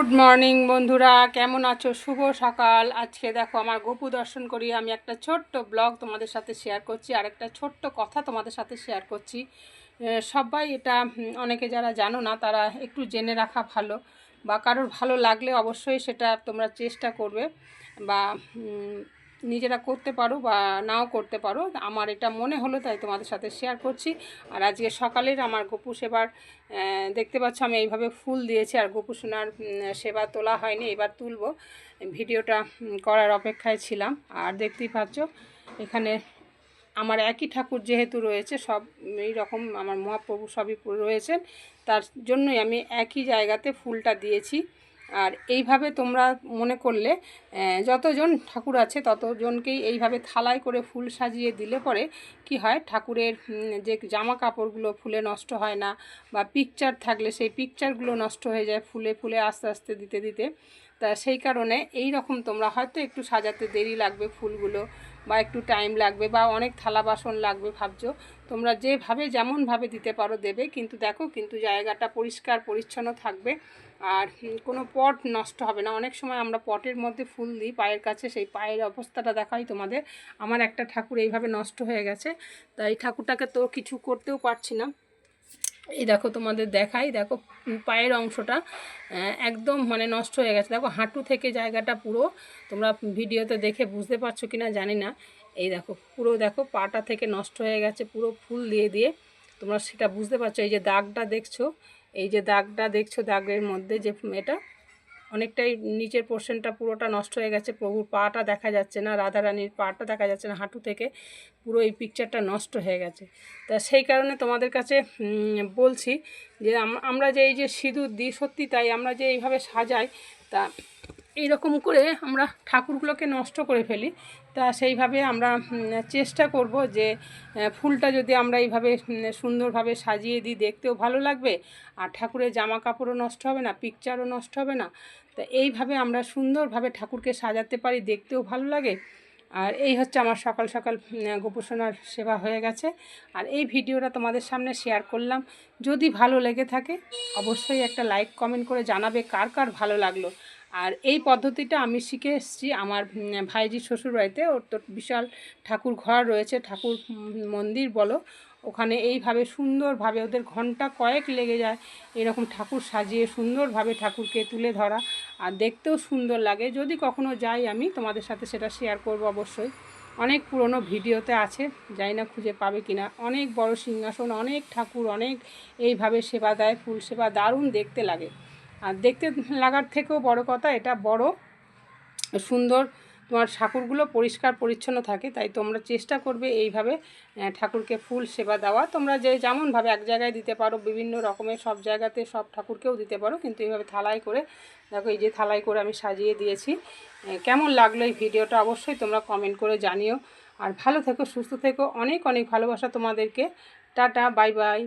Good morning বন্ধুরা। কেমন আছো? শুভ সকাল। আজকে দেখো, আমার গোপু দর্শন করি আমি একটা ছোট্ট ব্লগ তোমাদের সাথে শেয়ার করছি, আর একটা ছোট্ট কথা তোমাদের সাথে শেয়ার করছি। সবাই এটা অনেকে যারা জানো না, তারা একটু জেনে রাখা ভালো, বা কারোর ভালো লাগলে অবশ্যই সেটা তোমরা চেষ্টা করবে, বা নিজেরা করতে পারো বা নাও করতে পারো। আমার এটা মনে হলো, তাই তোমাদের সাথে শেয়ার করছি। আর আজকে সকালের আমার গোপু সেবার দেখতে পাচ্ছ আমি এইভাবে ফুল দিয়েছি আর গোপু সোনার সেবা তোলা হয়নি, এবার তুলবো। ভিডিওটা করার অপেক্ষায় ছিলাম। আর দেখতেই পাচ্ছ, এখানে আমার একই ঠাকুর যেহেতু রয়েছে, সব, এই রকম আমার মহাপ্রভু সবই রয়েছেন। তার জন্যই আমি একই জায়গাতে ফুলটা দিয়েছি। আর এইভাবে তোমরা মনে করলে যতজন ঠাকুর আছে ততজনকেই এইভাবে থালায় করে ফুল সাজিয়ে দিলে পরে কি হয়, ঠাকুরের যে জামা কাপড়গুলো ফুলে নষ্ট হয় না বা পিকচার থাকলে সেই পিকচারগুলো নষ্ট হয়ে যায় ফুলে ফুলে আস্তে আস্তে দিতে দিতে, তা সেই কারণে এই রকম তোমরা হয়তো একটু সাজাতে দেরি লাগবে ফুলগুলো বা একটু টাইম লাগবে বা অনেক থালা বাসন লাগবে ভাবছ, তোমরা যেভাবে যেমনভাবে দিতে পারো দেবে, কিন্তু দেখো কিন্তু জায়গাটা পরিষ্কার পরিচ্ছন্ন থাকবে। আর কোনো পট নষ্ট হবে না। অনেক সময় আমরা পটের মধ্যে ফুল দিই, পায়ের কাছে সেই পায়ের অবস্থাটা দেখাই তোমাদের। আমার একটা ঠাকুর এইভাবে নষ্ট হয়ে গেছে, তাই ঠাকুরটাকে তো কিছু করতেও পারছি না। এই দেখো তোমাদের দেখাই, দেখো পায়ের অংশটা একদম মানে নষ্ট হয়ে গেছে। দেখো হাঁটু থেকে জায়গাটা পুরো, তোমরা ভিডিওতে দেখে বুঝতে পারছ কি না জানি না। এই দেখো, পুরো দেখো পাটা থেকে নষ্ট হয়ে গেছে, পুরো ফুল দিয়ে দিয়ে। তোমরা সেটা বুঝতে পারছ, এই যে দাগটা দেখছ এই যে দাগটা দেখছ, দাগের মধ্যে যে এটা, অনেকটাই নিচের পোর্শনটা পুরোটা নষ্ট হয়ে গেছে। প্রভুর পাটা দেখা যাচ্ছে না, রাধারানীর পাটা দেখা যাচ্ছে না, হাঁটু থেকে পুরো এই পিকচারটা নষ্ট হয়ে গেছে। তা সেই কারণে তোমাদের কাছে বলছি যে আম- আমরা যে এই যে সিঁদুর দিই, সত্যি তাই আমরা যে এইভাবে সাজাই, তা এইরকম করে আমরা ঠাকুরগুলোকে নষ্ট করে ফেলি। তা সেইভাবে আমরা চেষ্টা করব যে ফুলটা যদি আমরা এইভাবে সুন্দরভাবে সাজিয়ে দিই দেখতেও ভালো লাগবে। আর ঠাকুরের জামা কাপড়ও নষ্ট হবে না পিকচারও নষ্ট হবে না। তা এইভাবে আমরা সুন্দরভাবে ঠাকুরকে সাজাতে পারি, দেখতেও ভালো লাগে। আর এই হচ্ছে আমার সকাল সকাল গোপোষণার সেবা হয়ে গেছে। আর এই ভিডিওটা তোমাদের সামনে শেয়ার করলাম। যদি ভালো লেগে থাকে, অবশ্যই একটা লাইক কমেন্ট করে জানাবে কার কার ভালো লাগল। আর এই পদ্ধতিটা আমি শিখে এসেছি। আমার উম, ভাইজি শ্বশুরবাড়িতে ওর তো বিশাল ঠাকুর ঘর রয়েছে ঠাকুর মন্দির বলো। ওখানে এইভাবে সুন্দরভাবে ওদের ঘণ্টা কয়েক লেগে যায় এরকম ঠাকুর সাজিয়ে সুন্দরভাবে ঠাকুরকে তুলে ধরা। আর দেখতেও সুন্দর লাগে। যদি কখনো যাই আমি তোমাদের সাথে সেটা শেয়ার করব অবশ্যই। অনেক পুরনো ভিডিওতে আছে জানি না খুঁজে পাবে কিনা। অনেক বড় সিংহাসন অনেক ঠাকুর অনেক এইভাবে সেবা দেয় ফুল সেবা দারুণ দেখতে লাগে। আর দেখতে লাগার থেকেও বড় কথা, এটা বড়, সুন্দর। তোমার ঠাকুরগুলো পরিষ্কার পরিচ্ছন্ন থাকে, তাই তোমরা চেষ্টা করবে এইভাবে ঠাকুরকে ফুল সেবা দেওয়া। তোমরা যে যেমনভাবে এক জায়গায় দিতে পারো, বিভিন্ন রকমের সব জায়গাতে সব ঠাকুরকেও দিতে পারো, কিন্তু এইভাবে থালায় করে, দেখো এই যে থালায় করে আমি সাজিয়ে দিয়েছি। কেমন লাগল এই ভিডিওটা অবশ্যই তোমরা কমেন্ট করে জানিও। আর ভালো থেকো, সুস্থ থেকো, অনেক অনেক ভালোবাসা তোমাদেরকে। Tata, bye bye.